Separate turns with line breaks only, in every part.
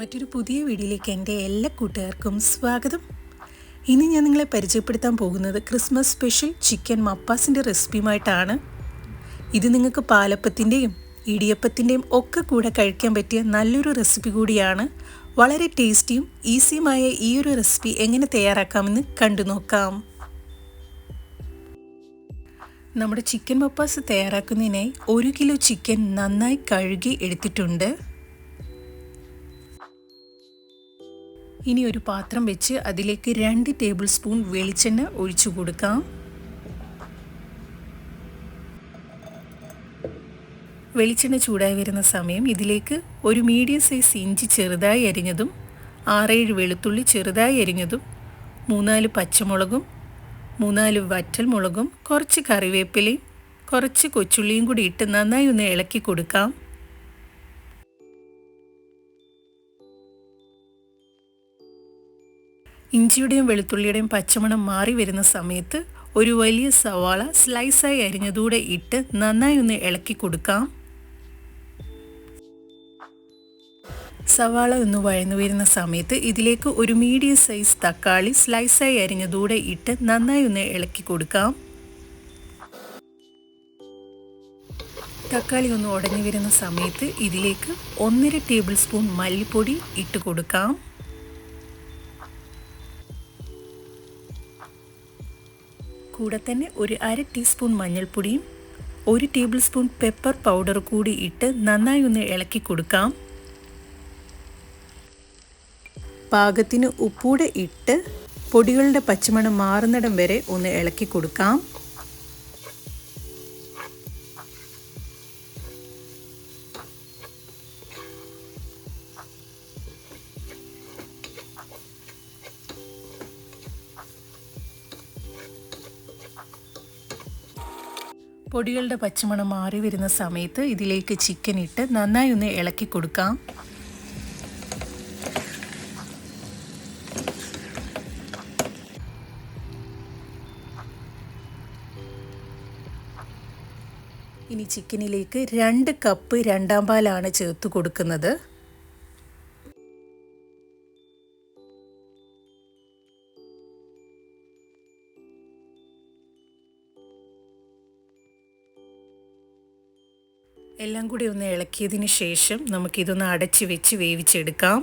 മറ്റൊരു പുതിയ വീഡിയോയിലേക്ക് എന്റെ എല്ലാ കൂട്ടുകാർക്കും സ്വാഗതം. ഇനി ഞാൻ നിങ്ങളെ പരിചയപ്പെടുത്താൻ പോകുന്നത് ക്രിസ്മസ് സ്പെഷ്യൽ ചിക്കൻ മപ്പാസിന്റെ റെസിപ്പിയുമായിട്ടാണ്. ഇത് നിങ്ങൾക്ക് പാലപ്പത്തിന്റെയും ഇടിയപ്പത്തിന്റെയും ഒക്കെ കൂടെ കഴിക്കാൻ പറ്റിയ നല്ലൊരു റെസിപ്പി കൂടിയാണ്. വളരെ ടേസ്റ്റിയും ഈസിയുമായ ഈ ഒരു റെസിപ്പി എങ്ങനെ തയ്യാറാക്കാമെന്ന് കണ്ടു നോക്കാം. നമ്മുടെ ചിക്കൻ മപ്പാസ് തയ്യാറാക്കുന്നതിനായി ഒരു കിലോ ചിക്കൻ നന്നായി കഴുകി എടുത്തിട്ടുണ്ട്. ഇനി ഒരു പാത്രം വെച്ച് അതിലേക്ക് രണ്ട് ടേബിൾ സ്പൂൺ വെളിച്ചെണ്ണ ഒഴിച്ചു കൊടുക്കാം. വെളിച്ചെണ്ണ ചൂടായി വരുന്ന സമയം ഇതിലേക്ക് ഒരു മീഡിയം സൈസ് ഇഞ്ചി ചെറുതായി അരിഞ്ഞതും ആറേഴ് വെളുത്തുള്ളി ചെറുതായി അരിഞ്ഞതും മൂന്നാൽ പച്ചമുളകും മൂന്നാൽ വറ്റൽ മുളകും കുറച്ച് കറിവേപ്പിലയും കുറച്ച് കൊച്ചുള്ളിയും കൂടി ഇട്ട് നന്നായി ഒന്ന് ഇളക്കി കൊടുക്കാം. ഇഞ്ചിയുടെയും വെളുത്തുള്ളിയുടെയും പച്ചമണം മാറി വരുന്ന സമയത്ത് ഒരു വലിയ സവാള സ്ലൈസായി അരിഞ്ഞതൂടെ ഇട്ട് നന്നായി ഒന്ന് ഇളക്കി കൊടുക്കാം. സവാള ഒന്ന് വഴന്നു വരുന്ന സമയത്ത് ഇതിലേക്ക് ഒരു മീഡിയം സൈസ് തക്കാളി സ്ലൈസായി അരിഞ്ഞതൂടെ ഇട്ട് നന്നായി ഒന്ന് ഇളക്കി കൊടുക്കാം. തക്കാളി ഒന്ന് ഉടഞ്ഞു വരുന്ന സമയത്ത് ഇതിലേക്ക് ഒന്നര ടേബിൾ സ്പൂൺ മല്ലിപ്പൊടി ഇട്ട് കൊടുക്കാം. കൂടെ തന്നെ ഒരു അര ടീസ്പൂൺ മഞ്ഞൾപ്പൊടിയും ഒരു ടേബിൾ സ്പൂൺ പെപ്പർ പൗഡർ കൂടി ഇട്ട് നന്നായി ഒന്ന് ഇളക്കി കൊടുക്കാം. പാകത്തിന് ഉപ്പൂടെ ഇട്ട് പൊടികളുടെ പച്ചമണം മാറുന്നിടം വരെ ഒന്ന് ഇളക്കി കൊടുക്കാം. പൊടികളുടെ പച്ചമണം മാറി വരുന്ന സമയത്ത് ഇതിലേക്ക് ചിക്കൻ ഇട്ട് നന്നായി ഒന്ന് ഇളക്കി കൊടുക്കാം. ഇനി ചിക്കനിലേക്ക് രണ്ട് കപ്പ് രണ്ടാം പാലാണ് ചേർത്ത് കൊടുക്കുന്നത്. എല്ലാം കൂടി ഒന്ന് ഇളക്കിയതിന് ശേഷം നമുക്കിതൊന്ന് അടച്ച് വെച്ച് വേവിച്ചെടുക്കാം.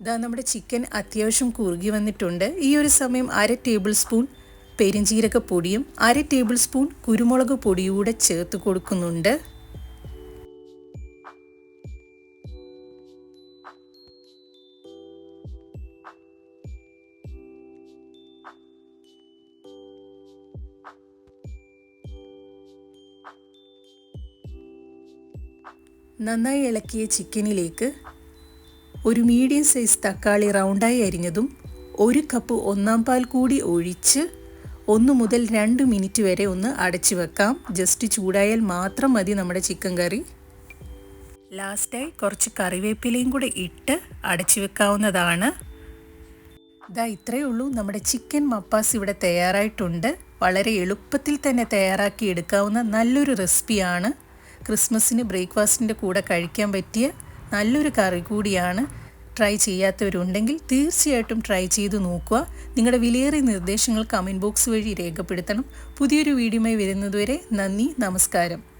ഇതാ നമ്മുടെ ചിക്കൻ അത്യാവശ്യം കുറുകി വന്നിട്ടുണ്ട്. ഈ ഒരു സമയം അര ടേബിൾ സ്പൂൺ പെരിഞ്ചീരക പൊടിയും അര ടേബിൾ സ്പൂൺ കുരുമുളക് പൊടിയും കൂടെ ചേർത്ത് കൊടുക്കുന്നുണ്ട്. നന്നായി ഇളക്കിയ ചിക്കനിലേക്ക് ഒരു മീഡിയം സൈസ് തക്കാളി റൗണ്ടായി അരിഞ്ഞതും ഒരു കപ്പ് ഒന്നാം പാൽ കൂടി ഒഴിച്ച് ഒന്ന് മുതൽ രണ്ട് മിനിറ്റ് വരെ ഒന്ന് അടച്ചു വെക്കാം. ജസ്റ്റ് ചൂടായാൽ മാത്രം മതി നമ്മുടെ ചിക്കൻ കറി ലാസ്റ്റായി കുറച്ച് കറിവേപ്പിലയും കൂടെ ഇട്ട് അടച്ചു വെക്കാവുന്നതാണ്. ഇതാ ഇത്രയേ ഉള്ളൂ. നമ്മുടെ ചിക്കൻ മപ്പാസ് ഇവിടെ തയ്യാറായിട്ടുണ്ട്. വളരെ എളുപ്പത്തിൽ തന്നെ തയ്യാറാക്കി എടുക്കാവുന്ന നല്ലൊരു റെസിപ്പിയാണ് ക്രിസ്മസിന് ബ്രേക്ക്ഫാസ്റ്റിന്റെ കൂടെ കഴിക്കാൻ പറ്റിയ നല്ലൊരു കറി കൂടിയാണ് ട്രൈ ചെയ്യാത്തവരുണ്ടെങ്കിൽ തീർച്ചയായിട്ടും ട്രൈ ചെയ്ത് നോക്കുക. നിങ്ങളുടെ വിലയേറിയ നിർദ്ദേശങ്ങൾ കമന്റ് ബോക്സ് വഴി രേഖപ്പെടുത്തണം. പുതിയൊരു വീഡിയോയുമായി വരുന്നതുവരെ നന്ദി നമസ്കാരം.